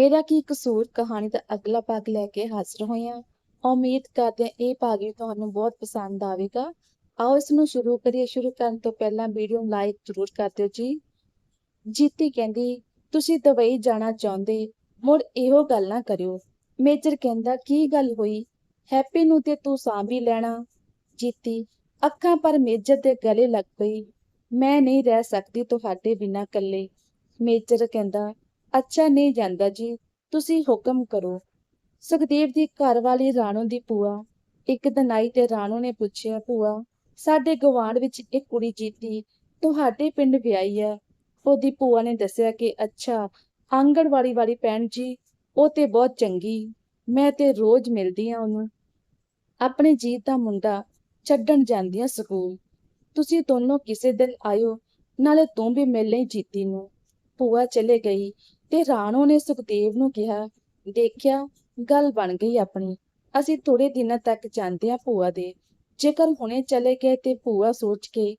ਮੇਰਾ ਕੀ ਕਸੂਰ? ਕਹਾਣੀ ਦਾ ਅਗਲਾ ਭਾਗ ਲੈ ਕੇ ਹਾਜ਼ਰ ਹੋਇਆ ਉਮੀਦ ਕਰਦੇ ਹਾਂ ਇਹ ਭਾਗ ਵੀ ਤੁਹਾਨੂੰ ਬਹੁਤ ਪਸੰਦ ਆਵੇਗਾ। ਆਓ ਇਸ ਨੂੰ ਸ਼ੁਰੂ ਕਰੀਏ। ਸ਼ੁਰੂ ਕਰਨ ਤੋਂ ਪਹਿਲਾਂ ਵੀਡੀਓ ਨੂੰ ਲਾਈਕ ਜ਼ਰੂਰ ਕਰ ਦਿਓ ਜੀ। ਜੀਤੀ ਕਹਿੰਦੀ, ਤੁਸੀਂ ਦੁਬਈ ਜਾਣਾ ਚਾਹੁੰਦੇ, ਮੁੜ ਇਹੋ ਗੱਲ ਨਾ ਕਰਿਓ। ਮੇਜਰ ਕਹਿੰਦਾ, ਕੀ ਗੱਲ ਹੋਈ? ਹੈਪੀ ਨੂੰ ਤੇ ਤੂੰ ਸਾਂਭ ਹੀ ਲੈਣਾ। ਜੀਤੀ, ਅੱਖਾਂ ਪਰ ਮੇਜਰ ਦੇ ਗਲੇ ਲੱਗ ਪਈ। ਮੈਂ ਨਹੀਂ ਰਹਿ ਸਕਦੀ ਤੁਹਾਡੇ ਬਿਨਾਂ ਇਕੱਲੇ। ਮੇਜਰ ਕਹਿੰਦਾ ਅੱਛਾ ਨਹੀਂ ਜਾਂਦਾ ਜੀ, ਤੁਸੀਂ ਹੁਕਮ ਕਰੋ। ਸੁਖਦੇਵ ਦੀ ਘਰ ਵਾਲੀ ਰਾਣੋ ਦੀ ਭੂਆ, ਇੱਕ ਦਿਨ ਆਈ ਤੇ ਰਾਣੋ ਨੇ ਪੁੱਛਿਆ, ਭੂਆ, ਸਾਡੇ ਗਵਾਂਢ ਵਿੱਚ ਇੱਕ ਕੁੜੀ ਜੀਤੀ, ਤੁਹਾਡੇ ਪਿੰਡ ਵਿਆਹੀ ਹੈ। ਉਹਦੀ ਭੂਆ ਨੇ ਦੱਸਿਆ ਕਿ, ਅੱਛਾ, ਆਂਗਣਵਾੜੀ ਵਾਲੀ ਭੈਣ ਜੀ, ਉਹ ਤੇ ਬਹੁਤ ਚੰਗੀ, ਮੈਂ ਤੇ ਰੋਜ਼ ਮਿਲਦੀ ਆ ਉਹਨੂੰ। ਆਪਣੇ ਜੀਤ ਦਾ ਮੁੰਡਾ ਛੱਡਣ ਜਾਂਦੀ ਆ ਸਕੂਲ। ਤੁਸੀਂ ਦੋਨੋਂ ਕਿਸੇ ਦਿਨ ਆਇਓ, ਨਾਲੇ ਤੂੰ ਵੀ ਮਿਲ ਲਈ ਜੀਤੀ ਨੂੰ। ਭੂਆ ਚਲੇ ਗਈ। ਤੇ ਰਾਣੋ ਨੇ ਸੁਖਦੇਵ ਨੂੰ ਕਿਹਾ, ਦੇਖਿਆ, ਗੱਲ ਬਣ ਗਈ ਆਪਣੀ। ਅਸੀਂ ਥੋੜੇ ਦਿਨਾਂ ਤੱਕ ਜਾਂਦੇ ਆ ਭੂਆ ਦੇ। ਜੇਕਰ ਹੁਣੇ ਚਲੇ ਗਏ ਤੇ ਭੂਆ ਸੋਚ ਕੇ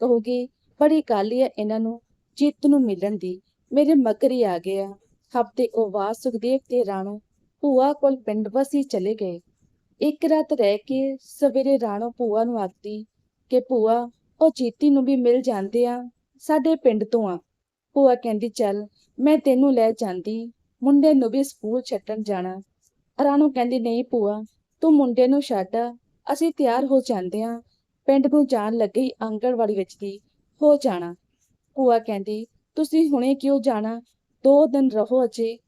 ਕਹੋਗੇ, ਬੜੀ ਗੱਲ ਹੈ ਇਹਨਾਂ ਨੂੰ ਜੀਤ ਨੂੰ ਮਿਲਣ ਦੀ। ਮੇਰੇ ਮਗਰ ਹੀ ਆ। ਗਿਆ ਹਫ਼ਤੇ ਉਹ ਬਾਅਦ ਸੁਖਦੇਵ ਤੇ ਰਾਣੋ ਭੂਆ ਕੋਲ ਪਿੰਡ ਵਸੀ ਚਲੇ ਗਏ। ਇੱਕ ਰਾਤ ਰਹਿ ਕੇ ਸਵੇਰੇ ਰਾਣੋ ਭੂਆ ਨੂੰ ਆਖਦੀ ਕਿ, ਭੂਆ, ਉਹ ਜੀਤੀ ਨੂੰ ਵੀ ਮਿਲ ਜਾਂਦੇ ਆ ਸਾਡੇ ਪਿੰਡ ਤੋਂ ਆ। ਭੂਆ ਕਹਿੰਦੀ, ਚੱਲ ਮੈਂ ਤੈਨੂੰ ਲੈ ਜਾਂਦੀ। ਮੁੰਡੇ ਨੂੰ ਵੀ ਸਕੂਲ ਛੱਡਣ ਜਾਣਾ। ਰਾਣੋ ਕਹਿੰਦੀ, ਨਹੀਂ ਭੂਆ, ਤੂੰ ਮੁੰਡੇ ਨੂੰ ਛੱਡ। ਅਸੀਂ ਤਿਆਰ ਹੋ ਜਾਂਦੇ ਆ ਪਿੰਡ ਨੂੰ ਜਾਣ ਲੱਗੀ ਆਂਗਣਵਾੜੀ ਵਿੱਚ ਦੀ ਹੋ ਜਾਣਾ। ਭੂਆ ਕਹਿੰਦੀ, ਤੁਸੀਂ ਹੁਣੇ ਕਿਉਂ ਜਾਣਾ? ਦੋ ਦਿਨ ਰਹੋ ਅਜੇ।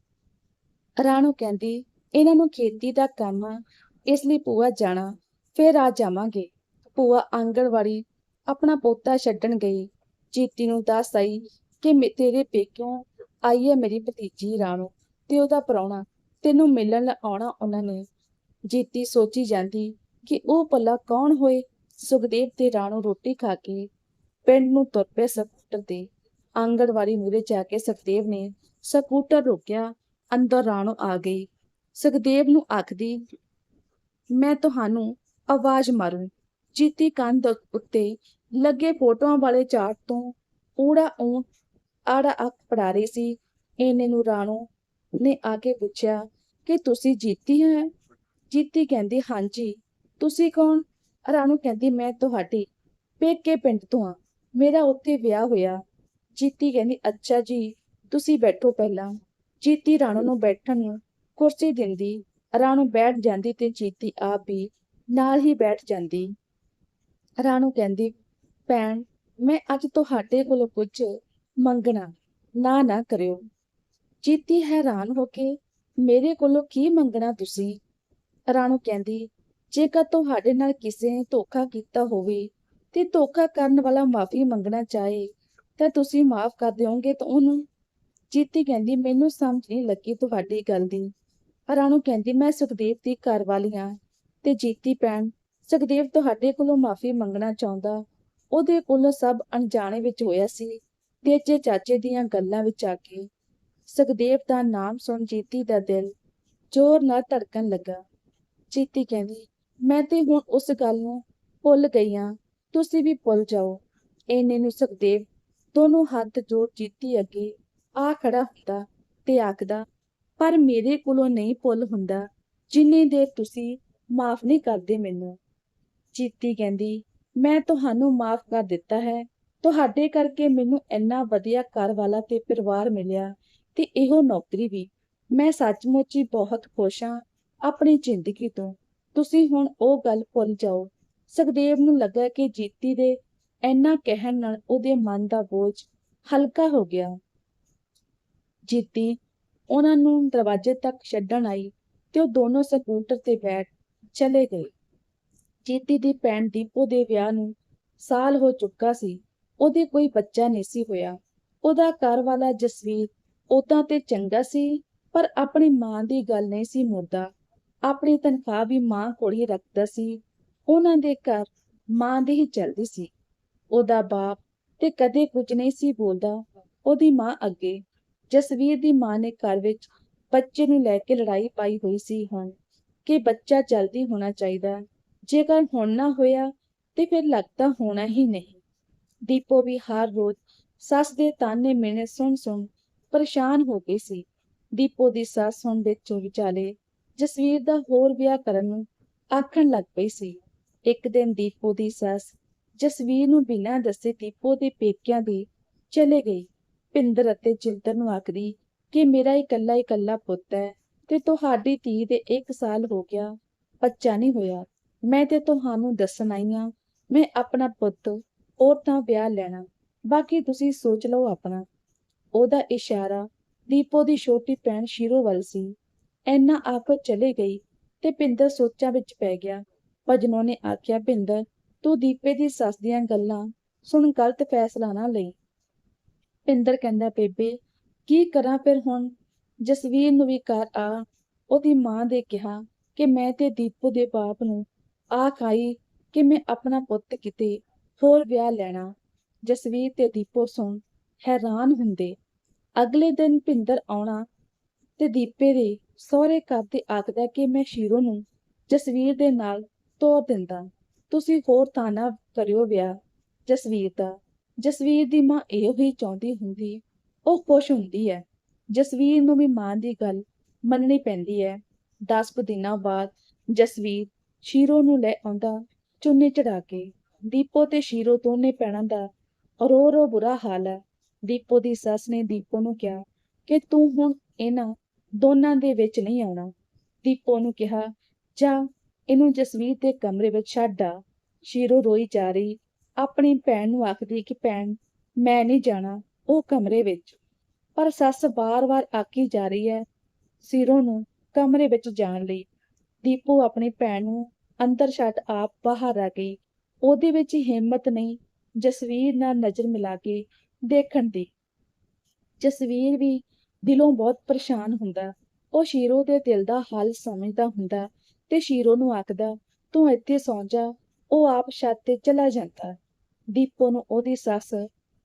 ਰਾਣੋ ਕਹਿੰਦੀ, ਇਹਨਾਂ ਨੂੰ ਖੇਤੀ ਦਾ ਕੰਮ ਆ, ਇਸ ਲਈ ਭੂਆ ਜਾਣਾ। ਫੇਰ ਆ ਜਾਵਾਂਗੇ। ਭੂਆ ਆਂਗਣਵਾੜੀ ਆਪਣਾ ਪੋਤਾ ਛੱਡਣ ਗਈ। ਜੀਤੀ ਨੂੰ ਦੱਸ ਆਈ ਕਿ ਤੇਰੇ ਪੇਕਿਓ ਆਈ ਹੈ ਮੇਰੀ ਭਤੀਜੀ ਰਾਣੋ ਤੇ ਉਹਦਾ ਪ੍ਰਾਹੁਣਾ। ਤੈਨੂੰ ਮਿਲਣ ਆਉਣਾ ਉਹਨਾਂ ਨੇ। ਜੀਤੀ ਸੋਚੀ ਜਾਂਦੀ ਕਿ ਉਹ ਭਲਾ ਕੌਣ ਹੋਏ? ਸੁਖਦੇਵ ਤੇ ਰਾਣੋ ਰੋਟੀ ਖਾ ਕੇ ਪਿੰਡ ਨੂੰ ਤੁਰ ਪਏ ਸਕੂਟਰ ਤੇ। ਆਂਗਣਵਾੜੀ ਮੂਹਰੇ ਜਾ ਕੇ ਸੁਖਦੇਵ ਨੇ ਸਕੂਟਰ ਰੋਕਿਆ, ਅੰਦਰ ਰਾਣੋ ਆ ਗਈ। ਸੁਖਦੇਵ ਨੂੰ ਆਖਦੀ, ਮੈਂ ਤੁਹਾਨੂੰ ਆਵਾਜ਼ ਮਾਰੂ। ਜੀਤੀ ਕੰਧ ਉੱਤੇ ਲੱਗੇ ਫੋਟੋਆਂ ਵਾਲੇ ਚਾਰਟ ਤੋਂ ਊੜਾ ਊਂ ਆੜਾ ਅੱਖ ਪੜਾ ਰਹੀ ਸੀ। ਇਹਨੇ ਨੂੰ ਰਾਣੋ ਨੇ ਆ ਕੇ ਪੁੱਛਿਆ ਕਿ ਤੁਸੀਂ ਜੀਤੀ ਹੈ? ਜੀਤੀ ਕਹਿੰਦੀ, ਹਾਂਜੀ। ਤੁਸੀਂ ਕੌਣ? ਰਾਣੋ ਕਹਿੰਦੀ, ਮੈਂ ਤੁਹਾਡੀ ਪੇਕੇ ਪਿੰਡ ਤੋਂ ਆ ਮੇਰਾ ਉੱਥੇ ਵਿਆਹ ਹੋਇਆ। ਜੀਤੀ ਕਹਿੰਦੀ, ਅੱਛਾ ਜੀ, ਤੁਸੀਂ ਬੈਠੋ ਪਹਿਲਾਂ। ਜੀਤੀ ਰਾਣੋ ਨੂੰ ਬੈਠਣ ਨੂੰ ਕੁਰਸੀ ਦਿੰਦੀ। ਰਾਣੋ ਬੈਠ ਜਾਂਦੀ ਤੇ ਜੀਤੀ ਆਪ ਵੀ ਨਾਲ ਹੀ ਬੈਠ ਜਾਂਦੀ। ਰਾਣੋ ਕਹਿੰਦੀ, ਭੈਣ, ਮੈਂ ਅੱਜ ਤੁਹਾਡੇ ਕੋਲੋਂ ਕੁਝ ਮੰਗਣਾ, ਨਾ ਨਾ ਕਰਿਓ। ਜੀਤੀ ਹੈਰਾਨ ਹੋ ਕੇ, ਮੇਰੇ ਕੋਲੋਂ ਕੀ ਮੰਗਣਾ ਤੁਸੀਂ? ਰਾਣੋ ਕਹਿੰਦੀ, ਜੇਕਰ ਤੁਹਾਡੇ ਨਾਲ ਕਿਸੇ ਨੇ ਧੋਖਾ ਕੀਤਾ ਹੋਵੇ ਤੇ ਧੋਖਾ ਕਰਨ ਵਾਲਾ ਮਾਫੀ ਮੰਗਣਾ ਚਾਹੇ, ਤਾਂ ਤੁਸੀਂ ਮਾਫ ਕਰ ਦਿਓਗੇ ਤਾਂ ਉਹਨੂੰ? ਜੀਤੀ ਕਹਿੰਦੀ, ਮੈਨੂੰ ਸਮਝ ਨਹੀਂ ਲੱਗੀ ਤੁਹਾਡੀ ਗੱਲ ਦੀ। ਰਾਣੋ ਕਹਿੰਦੀ, ਮੈਂ ਸੁਖਦੇਵ ਦੀ ਘਰ ਵਾਲੀ ਹਾਂ ਤੇ ਜੀਤੀ ਭੈਣ ਸੁਖਦੇਵ ਤੁਹਾਡੇ ਕੋਲੋਂ ਮਾਫੀ ਮੰਗਣਾ ਚਾਹੁੰਦਾ। ਉਹਦੇ ਕੋਲੋਂ ਸਭ ਅਣਜਾਣੇ ਵਿੱਚ ਹੋਇਆ ਸੀ। ਤੇਜੇ ਚਾਚੇ ਦੀਆਂ ਗੱਲਾਂ ਵਿੱਚ ਆ ਕੇ ਸੁਖਦੇਵ ਦਾ ਨਾਮ ਸੁਣ ਜੀਤੀ ਦਾ ਦਿਲ ਜ਼ੋਰ ਨਾਲ ਧੜਕਣ ਲੱਗਾ। ਜੀਤੀ ਕਹਿੰਦੀ, ਮੈਂ ਤੇ ਹੁਣ ਉਸ ਗੱਲ ਨੂੰ ਭੁੱਲ ਗਈ ਹਾਂ ਤੁਸੀਂ ਵੀ ਭੁੱਲ ਜਾਓ। ਇੰਨੇ ਨੂੰ ਸੁਖਦੇਵ ਦੋਨੋਂ ਹੱਥ ਜੋੜ ਜੀਤੀ ਅੱਗੇ ਆ ਖੜਾ ਹੁੰਦਾ ਤੇ ਆਖਦਾ, ਪਰ ਮੇਰੇ ਕੋਲੋਂ ਨਹੀਂ ਭੁੱਲ ਹੁੰਦਾ। ਜਿੰਨੇ ਦੇਰ ਤੁਸੀਂ ਮਾਫ ਨਹੀਂ ਕਰਦੇ ਮੈਨੂੰ। ਜੀਤੀ ਕਹਿੰਦੀ, ਮੈਂ ਤੁਹਾਨੂੰ ਮਾਫ ਕਰ ਦਿੱਤਾ ਹੈ। ਤੁਹਾਡੇ ਕਰਕੇ ਮੈਨੂੰ ਇੰਨਾ ਵਧੀਆ ਘਰ ਵਾਲਾ ਤੇ ਪਰਿਵਾਰ ਮਿਲਿਆ ਤੇ ਇਹੋ ਨੌਕਰੀ ਵੀ। ਮੈਂ ਸੱਚਮੁੱਚ ਹੀ ਬਹੁਤ ਖੁਸ਼ ਹਾਂ ਆਪਣੀ ਜ਼ਿੰਦਗੀ ਤੋਂ। ਤੁਸੀਂ ਹੁਣ ਉਹ ਗੱਲ ਭੁੱਲ ਜਾਓ। ਸੁਖਦੇਵ ਨੂੰ ਲੱਗਾ ਕਿ ਜੀਤੀ ਦੇ ਇੰਨਾ ਕਹਿਣ ਨਾਲ ਉਹਦੇ ਮਨ ਦਾ ਬੋਝ ਹਲਕਾ ਹੋ ਗਿਆ। ਜੀਤੀ ਉਹਨਾਂ ਨੂੰ ਦਰਵਾਜ਼ੇ ਤੱਕ ਛੱਡਣ ਆਈ ਤੇ ਉਹ ਦੋਨੋਂ ਸਕੂਟਰ ਤੇ ਬੈਠ ਚਲੇ ਗਏ। ਜੀਤੀ ਦੀ ਭੈਣ ਦੀਪੋ ਦੇ ਵਿਆਹ ਨੂੰ ਸਾਲ ਹੋ ਚੁੱਕਾ ਸੀ। ਉਹਦੇ ਕੋਈ ਬੱਚਾ ਨਹੀਂ ਸੀ ਹੋਇਆ। ਉਹਦਾ ਘਰ ਵਾਲਾ ਜਸਵੀਰ ਉਦਾਂ ਤੇ ਚੰਗਾ ਸੀ, ਪਰ ਆਪਣੀ ਮਾਂ ਦੀ ਗੱਲ ਨਹੀਂ ਸੀ ਮੁਰਦਾ ਆਪਣੀ ਤਨਖਾਹ ਵੀ ਮਾਂ ਕੋਲ ਹੀ ਰੱਖਦਾ ਸੀ। ਉਹਨਾਂ ਦੇ ਘਰ ਮਾਂ ਦੀ ਹੀ ਚੱਲਦੀ ਸੀ। ਉਹਦਾ ਬਾਪ ਤੇ ਕਦੇ ਕੁਝ ਨਹੀਂ ਸੀ ਬੋਲਦਾ। ਉਹਦੀ ਮਾਂ ਅੱਗੇ, ਜਸਵੀਰ ਦੀ ਮਾਂ ਨੇ ਘਰ ਵਿੱਚ ਬੱਚੇ ਨੂੰ ਲੈ ਕੇ ਲੜਾਈ ਪਾਈ ਹੋਈ ਸੀ ਹੁਣ, ਕਿ ਬੱਚਾ ਜਲਦੀ ਹੋਣਾ ਚਾਹੀਦਾ। ਜੇਕਰ ਹੁਣ ਨਾ ਹੋਇਆ ਤੇ ਫਿਰ ਲੱਗਦਾ ਹੋਣਾ ਹੀ ਨਹੀਂ। ਦੀਪੋ ਵੀ ਹਰ ਰੋਜ਼ ਸੱਸ ਦੇ ਤਾਨੇ ਮਿਹਣੇ ਸੁਣ ਸੁਣ ਪਰੇਸ਼ਾਨ ਹੋ ਗਈ ਸੀ। ਦੀਪੋ ਦੀ ਸੱਸ ਹੁਣ ਵਿੱਚੋਂ ਵਿਚਾਲੇ ਜਸਵੀਰ ਦਾ ਹੋਰ ਵਿਆਹ ਕਰਨ ਨੂੰ ਆਖਣ ਲੱਗ ਪਈ ਸੀ। ਇੱਕ ਦਿਨ ਦੀਪੋ ਦੀ ਸੱਸ ਜਸਵੀਰ ਨੂੰ ਬਿਨਾਂ ਦੱਸੇ ਦੀਪੋ ਦੇ ਪੇਕਿਆਂ ਦੀ ਚਲੇ ਗਈ। ਪਿੰਦਰ ਅਤੇ ਜਿੰਦਰ ਨੂੰ ਆਖਦੀ, ਕਿ ਮੇਰਾ ਇਕੱਲਾ ਇਕੱਲਾ ਪੁੱਤ ਹੈ ਤੇ ਤੁਹਾਡੀ ਧੀ ਦੇ 1 ਸਾਲ ਹੋ ਗਿਆ, ਬੱਚਾ ਨਹੀਂ ਹੋਇਆ। ਮੈਂ ਤੇ ਤੁਹਾਨੂੰ ਦੱਸਣ ਆਈ ਹਾਂ। ਮੈਂ ਆਪਣਾ ਪੁੱਤ ਉਹ ਤਾਂ ਵਿਆਹ ਲੈਣਾ, ਬਾਕੀ ਤੁਸੀਂ ਸੋਚ ਲਓ ਆਪਣਾ। ਉਹਦਾ ਇਸ਼ਾਰਾ ਦੀਪੋ ਦੀ ਛੋਟੀ ਭੈਣ ਸ਼ੀਰੋ ਵੱਲ ਸੀ। ਐਨਾ ਆਖ ਚਲੇ ਗਈ ਤੇ ਪਿੰਦਰ ਸੋਚਾਂ ਵਿੱਚ ਪੈ ਗਿਆ। ਭਜਨੋਂ ਨੇ ਆਖਿਆ ਪਿੰਦਰ ਤੂੰ ਦੀਪੇ ਦੀ ਸੱਸ ਦੀਆਂ ਗੱਲਾਂ ਸੁਣ, ਗਲਤ ਫੈਸਲਾ ਨਾ ਲਈ। ਪਿੰਦਰ ਕਹਿੰਦਾ, ਬੇਬੇ, ਕੀ ਕਰਾਂ ਫਿਰ ਹੁਣ? ਜਸਵੀਰ ਨੂੰ ਵੀ ਘਰ ਆ। ਉਹਦੀ ਮਾਂ ਦੇ ਕਿਹਾ ਕਿ ਮੈਂ ਤੇ ਦੀਪੂ ਦੇ ਬਾਪ ਨੂੰ ਆਖ ਆਈ ਕਿ ਮੈਂ ਆਪਣਾ ਪੁੱਤ ਕਿਤੇ ਹੋਰ ਵਿਆਹ ਲੈਣਾ। ਜਸਵੀਰ ਤੇ ਦੀਪੋ ਸੁਣ ਹੈਰਾਨ ਹੁੰਦੇ। ਅਗਲੇ ਦਿਨ ਭਿੰਦਰ ਆਉਣਾ ਤੇ ਦੀਪੇ ਦੇ ਸਹੁਰੇ ਘਰ ਤੇ ਆਖਦਾ ਕਿ ਮੈਂ ਸ਼ੀਰੋ ਨੂੰ ਜਸਵੀਰ ਦੇ ਨਾਲ ਤੋਰ ਦਿੰਦਾ। ਤੁਸੀਂ ਹੋਰ ਤਾਂ ਨਾ ਕਰਿਓ ਵਿਆਹ। ਜਸਵੀਰ ਦਾ। ਜਸਵੀਰ ਦੀ ਮਾਂ ਇਹੋ ਹੀ ਚਾਹੁੰਦੀ ਹੁੰਦੀ। ਉਹ ਖੁਸ਼ ਹੁੰਦੀ ਹੈ। ਜਸਵੀਰ ਨੂੰ ਵੀ ਮਾਂ ਦੀ ਗੱਲ ਮੰਨਣੀ ਪੈਂਦੀ ਹੈ। 10 ਕੁ ਦਿਨਾਂ ਬਾਅਦ ਜਸਵੀਰ ਸ਼ੀਰੋ ਨੂੰ ਲੈ ਆਉਂਦਾ ਚੁੰਨੇ ਚੜਾ ਕੇ। ਦੀਪੋ ਤੇ ਸ਼ੀਰੋ ਦੋਨੇ ਭੈਣਾਂ ਦਾ ਰੋ ਰੋ ਬੁਰਾ ਹਾਲ ਹੈ। ਦੀਪੋ ਦੀ ਸੱਸ ਨੇ ਦੀਪੋ ਨੂੰ ਕਿਹਾ ਕਿ ਤੂੰ ਹੁਣ ਇਹਨਾਂ ਦੋਨਾਂ ਦੇ ਵਿੱਚ ਨਹੀਂ ਆਉਣਾ। ਦੀਪੋ ਨੂੰ ਕਿਹਾ, ਜਾ, ਇਹਨੂੰ ਜਸਵੀਰ ਦੇ ਕਮਰੇ ਵਿੱਚ ਛੱਡ ਆ। ਸ਼ੀਰੋ ਰੋਈ ਜਾ ਰਹੀ, ਆਪਣੀ ਭੈਣ ਨੂੰ ਆਖਦੀ ਕਿ ਭੈਣ, ਮੈਂ ਨਹੀਂ ਜਾਣਾ ਉਹ ਕਮਰੇ ਵਿੱਚ। ਪਰ ਸੱਸ ਬਾਰ-ਬਾਰ ਆਕੀ ਜਾ ਰਹੀ ਹੈ ਸ਼ੀਰੋ ਨੂੰ ਕਮਰੇ ਵਿੱਚ ਜਾਣ ਲਈ। ਦੀਪੋ ਆਪਣੀ ਭੈਣ ਨੂੰ ਅੰਦਰ ਛੱਡ ਆਪ ਬਾਹਰ ਆ ਗਈ। ਉਹਦੇ ਵਿੱਚ ਹਿੰਮਤ ਨਹੀਂ, ਜਸਵੀਰ ਨਾਲ ਨਜ਼ਰ ਮਿਲਾ ਕੇ ਦੇਖਣ ਦੀ। ਜਸਵੀਰ ਵੀ ਦਿਲੋਂ ਬਹੁਤ ਪਰੇਸ਼ਾਨ ਹੁੰਦਾ, ਉਹ ਸ਼ੀਰੋ ਦੇ ਦਿਲ ਦਾ ਹਾਲ ਸਮਝਦਾ ਹੁੰਦਾ ਤੇ ਸ਼ੀਰੋ ਨੂੰ ਆਖਦਾ, ਤੂੰ ਇੱਥੇ ਸੌਂ ਜਾ, ਉਹ ਆਪ ਛੱਤ ਤੇ ਚਲਾ ਜਾਂਦਾ। ਦੀਪੋ ਨੂੰ ਉਹਦੀ ਸੱਸ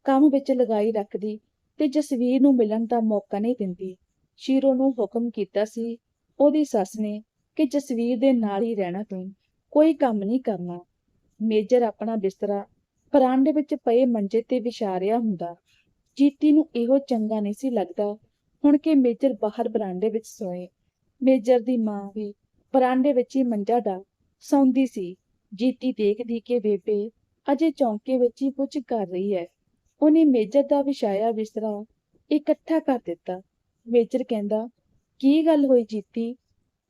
ਕੰਮ ਵਿੱਚ ਲਗਾਈ ਰੱਖਦੀ ਤੇ ਜਸਵੀਰ ਨੂੰ ਮਿਲਣ ਦਾ ਮੌਕਾ ਨਹੀਂ ਦਿੰਦੀ। ਸ਼ੀਰੋ ਨੂੰ ਹੁਕਮ ਕੀਤਾ ਸੀ ਉਹਦੀ ਸੱਸ ਨੇ ਕਿ ਜਸਵੀਰ ਦੇ ਨਾਲ ਹੀ ਰਹਿਣਾ ਤੂੰ, ਕੋਈ ਕੰਮ ਨਹੀਂ ਕਰਨਾ। ਮੇਜਰ ਆਪਣਾ ਬਿਸਤਰਾ ਪਰਾਂਡੇ ਵਿੱਚ ਪਏ ਮੰਜੇ ਤੇ ਵਿਛਾਰਿਆ ਹੁੰਦਾ। ਜੀਤੀ ਨੂੰ ਇਹੋ ਚੰਗਾ ਨਹੀਂ ਸੀ ਲੱਗਦਾ। ਹੁਣ ਕਿ ਮੇਜਰ ਬਾਹਰ ਬਰਾਂਡੇ ਵਿੱਚ ਸੋਏ। ਮੇਜਰ ਦੀ ਮਾਂ ਵੀ ਬਰਾਂਡੇ ਵਿੱਚ ਹੀ ਮੰਜਾ ਡਾ ਸੌਂਦੀ ਸੀ। ਜੀਤੀ ਦੇਖਦੀ ਕਿ ਬੇਬੇ ਅਜੇ ਚੌਂਕੇ ਵਿੱਚ ਹੀ ਕੁਝ ਕਰ ਰਹੀ ਹੈ। ਉਹਨੇ ਮੇਜਰ ਦਾ ਵਿਛਾਇਆ ਬਿਸਤਰਾ ਇਕੱਠਾ ਕਰ ਦਿੱਤਾ। ਮੇਜਰ ਕਹਿੰਦਾ, ਕੀ ਗੱਲ ਹੋਈ ਜੀਤੀ?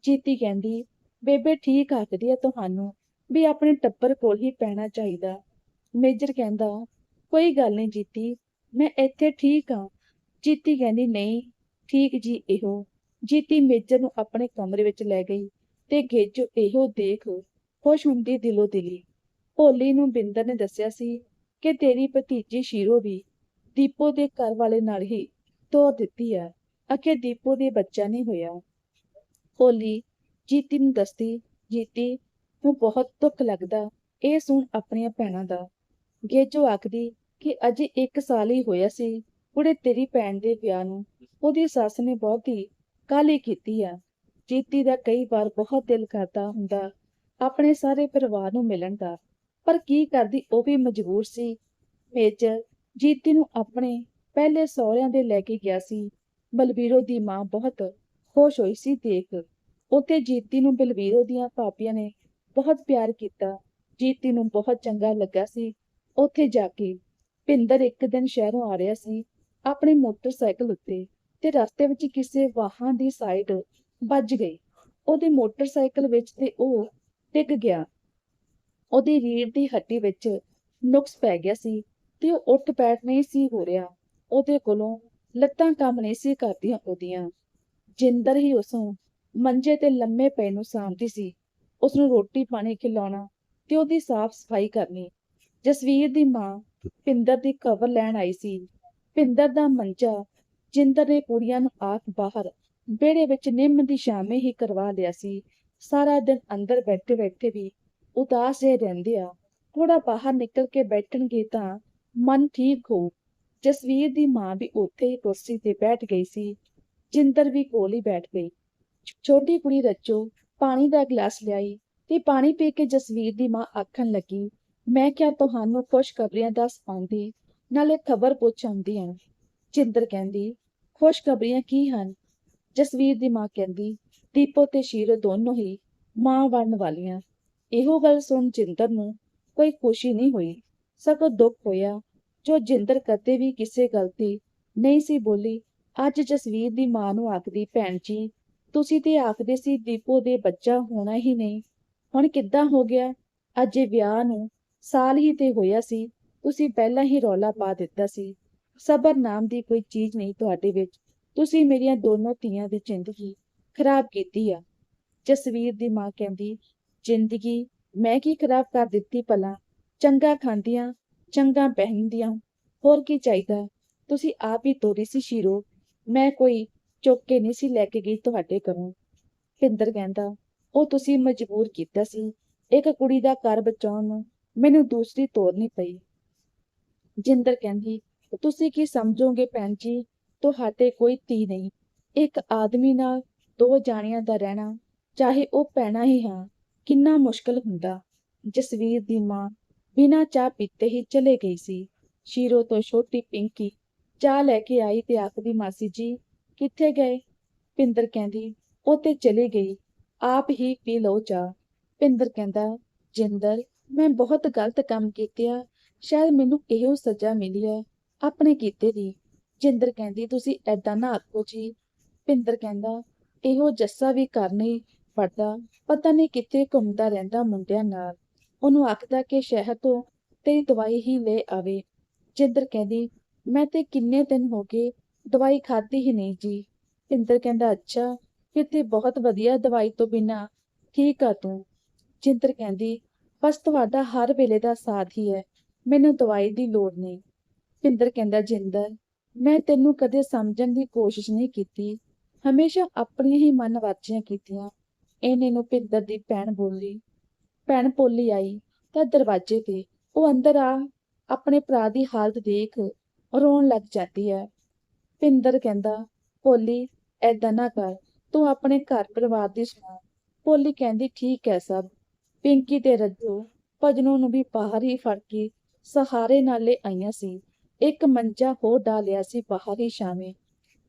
ਜੀਤੀ ਕਹਿੰਦੀ, ਬੇਬੇ ਠੀਕ ਆਖਦੀ ਹੈ ਤੁਹਾਨੂੰ। ਵੀ ਆਪਣੇ ਟੱਬਰ ਕੋਲ ਹੀ ਪੈਣਾ ਚਾਹੀਦਾ। ਮੇਜਰ ਕਹਿੰਦਾ, ਕੋਈ ਗੱਲ ਨਹੀਂ ਜੀਤੀ, ਮੈਂ ਇੱਥੇ ਠੀਕ ਹਾਂ। ਜੀਤੀ ਕਹਿੰਦੀ, ਨਹੀਂ, ਠੀਕ ਜੀ ਇਹੋ। ਜੀਤੀ ਮੇਜਰ ਨੂੰ ਆਪਣੇ ਕਮਰੇ ਵਿੱਚ ਲੈ ਗਈ ਤੇ ਗੇਜੋ ਇਹੋ ਦੇਖ ਖੁਸ਼ ਹੁੰਦੀ ਦਿਲੋਂ ਦਿਲੀ। ਭੋਲੀ ਨੂੰ ਬਿੰਦਰ ਨੇ ਦੱਸਿਆ ਸੀ ਕਿ ਤੇਰੀ ਭਤੀਜੀ ਸ਼ੀਰੋ ਵੀ ਦੀਪੋ ਦੇ ਘਰ ਵਾਲੇ ਨਾਲ ਹੀ ਤੋਰ ਦਿੱਤੀ ਹੈ ਅਕੇ ਦੀਪੋ ਦੇ ਬੱਚਾ ਨਹੀਂ ਹੋਇਆ। ਭੋਲੀ ਜੀਤੀ ਨੂੰ ਦੱਸਦੀ, ਜੀਤੀ ਨੂੰ ਬਹੁਤ ਦੁੱਖ ਲੱਗਦਾ। ਇਹ ਸੁਣ ਆਪਣੀਆਂ ਭੈਣਾਂ ਦਾ ਗੇਜੋ ਆਖਦੀ ਕਿ ਅਜੇ 1 ਸਾਲ ਹੀ ਹੋਇਆ ਸੀ, ਕੁੜੇ ਤੇਰੀ ਭੈਣ ਦੇ ਵਿਆਹ ਨੂੰ। ਉਹਦੀ ਸੱਸ ਨੇ ਬਹੁਤੀ ਕਾਲੀ ਕੀਤੀ ਆ। ਜੀਤੀ ਦਾ ਕਈ ਵਾਰ ਬਹੁਤ ਦਿਲ ਕਰਦਾ ਹੁੰਦਾ, ਆਪਣੇ ਸਾਰੇ ਪਰਿਵਾਰ ਨੂੰ ਮਿਲਣ ਦਾ। ਪਰ ਕੀ ਕਰਦੀ ਉਹ ਵੀ ਮਜਬੂਰ ਸੀ। ਮੇਜਰ ਜੀਤੀ ਨੂੰ ਆਪਣੇ ਪਹਿਲੇ ਸਹੁਰਿਆਂ ਦੇ ਲੈ ਕੇ ਗਿਆ ਸੀ। ਬਲਬੀਰੋ ਦੀ ਮਾਂ ਬਹੁਤ ਖੁਸ਼ ਹੋਈ ਸੀ ਦੇਖ। ਉਤੇ ਜੀਤੀ ਨੂੰ ਬਲਬੀਰੋ ਦੀਆਂ ਭਾਪੀਆਂ ਨੇ ਬਹੁਤ ਪਿਆਰ ਕੀਤਾ। ਜੀਤੀ ਨੂੰ ਬਹੁਤ ਚੰਗਾ ਲੱਗਾ ਸੀ। ਉੱਥੇ ਜਾ ਕੇ ਭਿੰਦਰ ਇੱਕ ਦਿਨ ਸ਼ਹਿਰੋਂ ਆ ਰਿਹਾ ਸੀ, ਆਪਣੇ ਮੋਟਰਸਾਈਕਲ ਉੱਤੇ ਤੇ ਰਸਤੇ ਵਿੱਚ ਕਿਸੇ ਵਾਹਨ ਦੀ ਸਾਈਡ ਵੱਜ ਗਈ। ਉਹਦੇ ਮੋਟਰਸਾਈਕਲ ਵਿੱਚ ਤੇ ਉਹ ਡਿੱਗ ਗਿਆ। ਉਹਦੀ ਰੀੜ ਦੀ ਹੱਡੀ ਵਿੱਚ ਨੁਕਸ ਪੈ ਗਿਆ ਸੀ ਤੇ ਉਹ ਉੱਠ ਬੈਠ ਨਹੀਂ ਸੀ ਹੋ ਰਿਹਾ। ਉਹਦੇ ਕੋਲੋਂ ਲੱਤਾਂ ਕੰਮ ਨਹੀਂ ਸੀ ਕਰਦੀਆਂ ਉਹਦੀਆਂ। ਜਿੰਦਰ ਹੀ ਉਸਨੂੰ ਮੰਜੇ ਤੇ ਲੰਮੇ ਪਏ ਨੂੰ ਸਾਂਭਦੀ ਸੀ। ਉਸ ਨੂੰ ਰੋਟੀ ਪਾਣੀ ਖਿਲਾਉਣਾ ਤੇ ਉਹਦੀ ਸਾਫ਼ ਸਫ਼ਾਈ ਕਰਨੀ। ਜਸਵੀਰ ਦੀ ਮਾਂ ਪਿੰਦਰ ਦੀ ਖਬਰ ਲੈਣ ਆਈ ਸੀ। ਪਿੰਦਰ ਦਾ ਮੰਜਾ ਜਿੰਦਰ ਨੇ ਕੁੜੀਆਂ ਨੂੰ ਆਖ ਬਾਹਰ ਵਿਹੜੇ ਵਿੱਚ ਨਿੰਮ ਦੀ ਛਾਵੇਂ ਹੀ ਕਰਵਾ ਲਿਆ ਸੀ। ਸਾਰਾ ਦਿਨ ਅੰਦਰ ਬੈਠੇ ਬੈਠੇ ਵੀ ਉਦਾਸ ਜਿਹੇ ਰਹਿੰਦੇ ਆ। ਥੋੜਾ ਬਾਹਰ ਨਿਕਲ ਕੇ ਬੈਠਣਗੇ ਤਾਂ ਮਨ ਠੀਕ ਹੋ। ਜਸਵੀਰ ਦੀ ਮਾਂ ਵੀ ਉੱਥੇ ਹੀ ਕੁਰਸੀ ਤੇ ਬੈਠ ਗਈ ਸੀ। ਜਿੰਦਰ ਵੀ ਕੋਲ ਹੀ ਬੈਠ ਗਈ। ਛੋਟੀ ਕੁੜੀ ਰੱਜੋ ਪਾਣੀ ਦਾ ਗਲਾਸ ਲਿਆਈ ਤੇ ਪਾਣੀ ਪੀ ਕੇ ਜਸਵੀਰ ਦੀ ਮਾਂ ਆਖਣ ਲੱਗੀ, ਮੈਂ ਕਿਹਾ ਤੁਹਾਨੂੰ ਖੁਸ਼ਖਬਰੀਆਂ ਦੱਸ ਪਾਉਂਦੀ, ਨਾਲੇ ਖਬਰ ਪੁੱਛ ਆਉਂਦੀ ਹਾਂ ਜਿੰਦਰ ਕਹਿੰਦੀ ਖੁਸ਼ਖਬਰੀਆਂ ਕੀ ਹਨ? ਜਸਵੀਰ ਦੀ ਮਾਂ ਕਹਿੰਦੀ, ਦੀਪੋ ਤੇ ਸ਼ੀਰ ਦੋਨੋਂ ਹੀ ਮਾਂ ਬਣਨ ਵਾਲੀਆਂ। ਇਹੋ ਗੱਲ ਸੁਣ ਜਿੰਦਰ ਨੂੰ ਕੋਈ ਖੁਸ਼ੀ ਨਹੀਂ ਹੋਈ, ਸਗੋਂ ਦੁੱਖ ਹੋਇਆ, ਜੋ ਜਿੰਦਰ ਕਦੇ ਵੀ ਕਿਸੇ ਗਲਤੀ ਨਹੀਂ ਸੀ ਬੋਲੀ। ਅੱਜ ਜਸਵੀਰ ਦੀ ਮਾਂ ਨੂੰ ਆਖਦੀ, ਭੈਣ ਜੀ ਤੁਸੀਂ ਤੇ ਆਖਦੇ ਸੀ ਦੀਪੋ ਦੇ ਬੱਚਾ ਹੋਣਾ ਹੀ ਨਹੀਂ। ਹੁਣ ਕਿੱਦਾਂ ਹੋ ਗਿਆ? ਅੱਜ ਵਿਆਹ ਨੂੰ ਸਾਲ ਹੀ ਤੇ ਹੋਇਆ ਸੀ, ਤੁਸੀਂ ਪਹਿਲਾਂ ਹੀ ਰੌਲਾ ਪਾ ਦਿੱਤਾ ਸੀ। ਸਬਰ ਨਾਮ ਦੀ ਕੋਈ ਚੀਜ਼ ਨਹੀਂ ਤੁਹਾਡੇ ਵਿੱਚ। ਤੁਸੀਂ ਮੇਰੀਆਂ ਦੋਨੋਂ ਧੀਆਂ ਦੀ ਜ਼ਿੰਦਗੀ ਖਰਾਬ ਕੀਤੀ ਆ। ਜਸਵੀਰ ਦੀ ਮਾਂ ਕਹਿੰਦੀ, ਜ਼ਿੰਦਗੀ ਮੈਂ ਕੀ ਖਰਾਬ ਕਰ ਦਿੱਤੀ ਭਲਾ? ਚੰਗਾ ਖਾਂਦੀਆਂ, ਚੰਗਾ ਪਹਿਨਦੀਆਂ ਹੋਰ ਕੀ ਚਾਹੀਦਾ? ਤੁਸੀਂ ਆਪ ਹੀ ਤੋਰੀ ਸੀ ਸ਼ੀਰੋ। ਮੈਂ ਕੋਈ ਚੁੱਕ ਕੇ ਨਹੀਂ ਸੀ ਲੈ ਕੇ ਗਈ ਤੁਹਾਡੇ ਘਰੋਂ। ਭਿੰਦਰ ਕਹਿੰਦਾ, ਉਹ ਤੁਸੀਂ ਮਜਬੂਰ ਕੀਤਾ ਸੀ। ਇੱਕ ਕੁੜੀ ਦਾ ਘਰ ਬਚਾਉਣ ਨੂੰ ਮੈਨੂੰ ਦੂਸਰੀ ਤੋਰਨੀ ਪਈ। ਜਿੰਦਰ ਕਹਿੰਦੀ, ਤੁਸੀਂ ਕੀ ਸਮਝੋਗੇ ਭੈਣ ਜੀ? ਤੁਹਾਡੇ ਕੋਈ ਧੀ ਨਹੀਂ। ਇੱਕ ਆਦਮੀ ਨਾਲ ਦੋ ਜਾਣਿਆਂ ਦਾ ਰਹਿਣਾ, ਚਾਹੇ ਉਹ ਪੈਣਾ ਹੀ ਹਾਂ, ਕਿੰਨਾ ਮੁਸ਼ਕਲ ਹੁੰਦਾ। ਜਸਵੀਰ ਦੀ ਮਾਂ ਬਿਨਾਂ ਚਾਹ ਪੀਤੇ ਹੀ ਚਲੇ ਗਈ ਸੀ। ਸ਼ੀਰੋ ਤੋਂ ਛੋਟੀ ਪਿੰਕੀ ਚਾਹ ਲੈ ਕੇ ਆਈ ਤੇ ਆਖਦੀ, ਮਾਸੀ ਜੀ ਕਿੱਥੇ ਗਏ? ਪਿੰਦਰ ਕਹਿੰਦੀ ਉਹ ਤੇ ਚਲੀ ਗਈ। ਆਪ ਹੀ ਪੀ ਲਓ ਚਾਹ। ਪਿੰਦਰ ਕਹਿੰਦਾ, ਜਿੰਦਰ, ਮੈਂ ਬਹੁਤ ਗਲਤ ਕੰਮ ਕੀਤਿਆ, ਸ਼ਾਇਦ ਮੈਨੂੰ ਇਹੋ ਸਜ਼ਾ ਮਿਲੀ ਹੈ। ਆਪਣੇ ਕੀਤੇ ਦੀ। ਜਿੰਦਰ ਕਹਿੰਦੀ, ਤੁਸੀਂ ਐਦਾਂ ਨਾ ਆਖੋ ਜੀ। ਪਿੰਦਰ ਕਹਿੰਦਾ, ਇਹੋ ਜੱਸਾ ਵੀ ਕਰ ਨਹੀਂ ਪੜਦਾ ਪਤਾ ਨਹੀਂ ਕਿੱਥੇ ਘੁੰਮਦਾ ਰਹਿੰਦਾ ਮੁੰਡਿਆਂ ਨਾਲ। ਉਹਨੂੰ ਆਖਦਾ ਕਿ ਸ਼ਹਿਰ ਤੋਂ ਤੇਰੀ ਦਵਾਈ ਹੀ ਲੈ ਆਵੇ। ਜਿੰਦਰ ਕਹਿੰਦੀ, ਮੈਂ ਤੇ ਕਿੰਨੇ ਦਿਨ ਹੋ ਗਏ ਦਵਾਈ ਖਾਧੀ ਹੀ ਨਹੀਂ ਜੀ। ਪਿੰਦਰ ਕਹਿੰਦਾ, ਅੱਛਾ ਫਿਰ ਤੇ ਬਹੁਤ ਵਧੀਆ ਦਵਾਈ ਤੋਂ ਬਿਨਾ ਠੀਕ ਆ ਤੂੰ? ਜਿੰਦਰ ਕਹਿੰਦੀ, ਬਸ ਤੁਹਾਡਾ ਹਰ ਵੇਲੇ ਦਾ ਸਾਥ ਹੀ ਹੈ, ਮੈਨੂੰ ਦਵਾਈ ਦੀ ਲੋੜ ਨਹੀਂ। ਪਿੰਦਰ ਕਹਿੰਦਾ, ਜਿੰਦਰ, ਮੈਂ ਤੈਨੂੰ ਕਦੇ ਸਮਝਣ ਦੀ ਕੋਸ਼ਿਸ਼ ਨਹੀਂ ਕੀਤੀ। ਹਮੇਸ਼ਾ ਆਪਣੀਆਂ ਹੀ ਮਨ ਵਾਚੀਆਂ ਕੀਤੀਆਂ। ਇਹਨੇ ਨੂੰ ਪਿੰਦਰ ਦੀ ਭੈਣ ਬੋਲੀ। ਭੈਣ ਪੋਲੀ ਆਈ, ਤਾਂ ਦਰਵਾਜ਼ੇ ਤੇ ਉਹ ਅੰਦਰ ਆ, ਆਪਣੇ ਭਰਾ ਦੀ ਹਾਲਤ ਦੇਖ ਰੋਣ ਲੱਗ ਜਾਂਦੀ ਹੈ। ਪਿੰਦਰ ਕਹਿੰਦਾ, ਭੋਲੀ ਐਦਾਂ ਨਾ ਕਰ, ਤੂੰ ਆਪਣੇ ਘਰ ਪਰਿਵਾਰ ਦੀ ਸੁਣਾ। ਭੋਲੀ ਕਹਿੰਦੀ, ਠੀਕ ਹੈ ਸਭ। ਪਿੰਕੀ ਤੇ ਰੱਜੋ ਭਜਨੋਂ ਨੂੰ ਵੀ ਬਾਹਰ ਹੀ ਫੜ ਕੇ ਸਹਾਰੇ ਨਾਲੇ ਆਈਆਂ ਸੀ। ਇੱਕ ਮੰਜਾ ਹੋ ਡਾਲਿਆ ਸੀ ਬਾਹਰ ਹੀ ਛਾਵੇਂ।